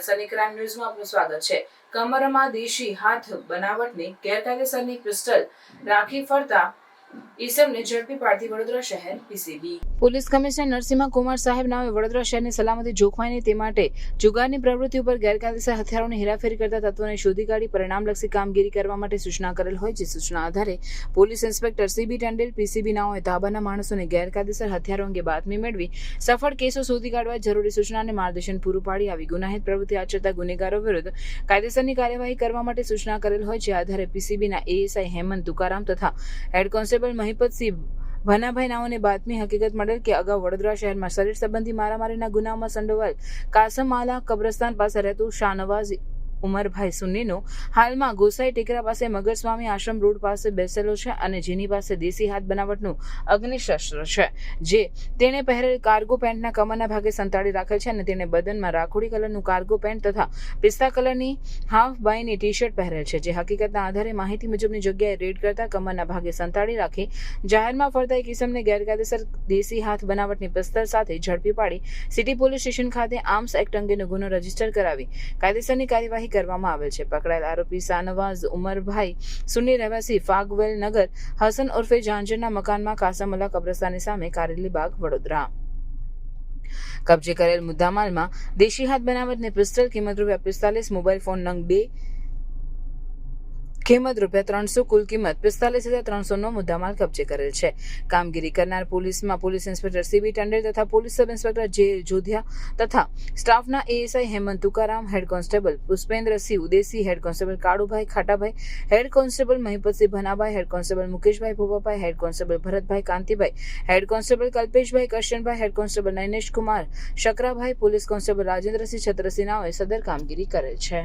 Sunny crime ન્યૂઝમાં આપનું સ્વાગત છે. કમરમાં દેશી હાથ બનાવટની ગેરકાયદેસરની પિસ્ટલ રાખી ફરતા ઈસમને ઝડપી પાડતી વડોદરા શહેર, PCB. Police commissioner Narsinh Kumar સાહેબ નામે વડોદરા શહેરની સલામતી જોખવાય તે માટે જુગારની પ્રવૃત્તિ ઉપર ગેરકાયદેસર હથિયારોની હેરાફેરી કરતા તત્વોને શોધી કાઢી પરિણામલક્ષી કામગીરી કરવા માટે સૂચના કરેલ હોય જે સૂચના આધારે police inspector CB Tandel, PCB નાઓએ ધાબાના માણસોને ગેરકાયદેસર હથિયારો અંગે બાતમી મેળવી સફળ કેસો શોધી કાઢવા જરૂરી સૂચના અને માર્ગદર્શન પૂરું પાડી આવી ગુનાહિત પ્રવૃત્તિ આચરતા ગુનેગારો વિરુદ્ધ કાયદેસરની કાર્યવાહી કરવા માટે સૂચના કરેલ હોય જે આધારે પીસીબીના એએસઆઈ હેમંત તુકારામ તથા હેડ કોન્સ્ટેબલ મહિપતસિંહ ભનાભાઈ નાઓને બાતમી હકીકત મળેલ કે અગાઉ વડોદરા શહેરમાં શરીર સંબંધી મારામારીના ગુનામાં સંડોવાયેલ કાસમ આલા કબ્રસ્તાન પાસે રહેતું શાહનવાઝ ઉમરભાઈ સુન્નીનો હાલમાં ગોસાઈ ટેકરા પાસે મગરસ્વામી આશ્રમ રોડ પાસે બેસેલો છે અને જેની પાસે દેશી હાથ બનાવટનું અગ્નિશસ્ત્ર છે, જે તેણે પહેરેલ કાર્ગો પેન્ટના કમરના ભાગે સંતાડી રાખેલ છે અને તેણે બદનમાં રાખોડી કલરનું કાર્ગો પેન્ટ તથા પિસ્તા કલરની હાફ બાયની ટી શર્ટ પહેરેલ છે, જે હકીકતના આધારે માહિતી મુજબની જગ્યાએ રેડ કરતા કમરના ભાગે સંતાડી રાખી જાહેરમાં ફરતા એક કિસમને ગેરકાયદેસર દેશી હાથ બનાવટની પિસ્તલ સાથે ઝડપી પાડી સિટી પોલીસ સ્ટેશન ખાતે આર્મ્સ એક્ટ અંગેનો ગુનો રજિસ્ટર કરાવી. કાયદેસરની કાર્યવાહી કરવામાં આવેલ છે. પકડાયેલ આરોપી શાનવાઝ ઉમરભાઈ સુની રહેવાસી ફાગવેલ નગર, હસન ઉર્ફે ઝાંઝરના મકાનમાં કાસમલા કબ્રસ્તાની સામે કારેલી બાગ વડોદરા. કબજે કરેલ મુદ્દામાલમાં દેશી હાથ બનાવટની પિસ્તલ કિંમત રૂપિયા પિસ્તાલીસ, મોબાઈલ ફોન નંગ બે કિંમત રૂપિયા ત્રણસો, કુલ કિંમત પિસ્તાલીસ હજાર ત્રણસોનો મુદ્દામાલ કબજે કરેલ છે. કામગીરી કરનાર પોલીસમાં પોલીસ ઇન્સ્પેક્ટર સીબી ટંડેલ તથા પોલીસ સબ ઇન્સ્પેક્ટર જે જોધિયા તથા સ્ટાફના ASI Hemant Tukaram, head constable Pushpendrasinh Udesi head constable Kalubhai Khatabhai, head constable Mahipatsinh Bhanabhai, head constable Mukeshbhai Bhopabhai, head constable Bharatbhai Kantibhai, head constable Kalpeshbhai Karshanbhai, head constable Nainesh Kumar Shakrabhai, police constable Rajendrasinh Chhatrasinh નાઓએ સદર કામગીરી કરેલ છે.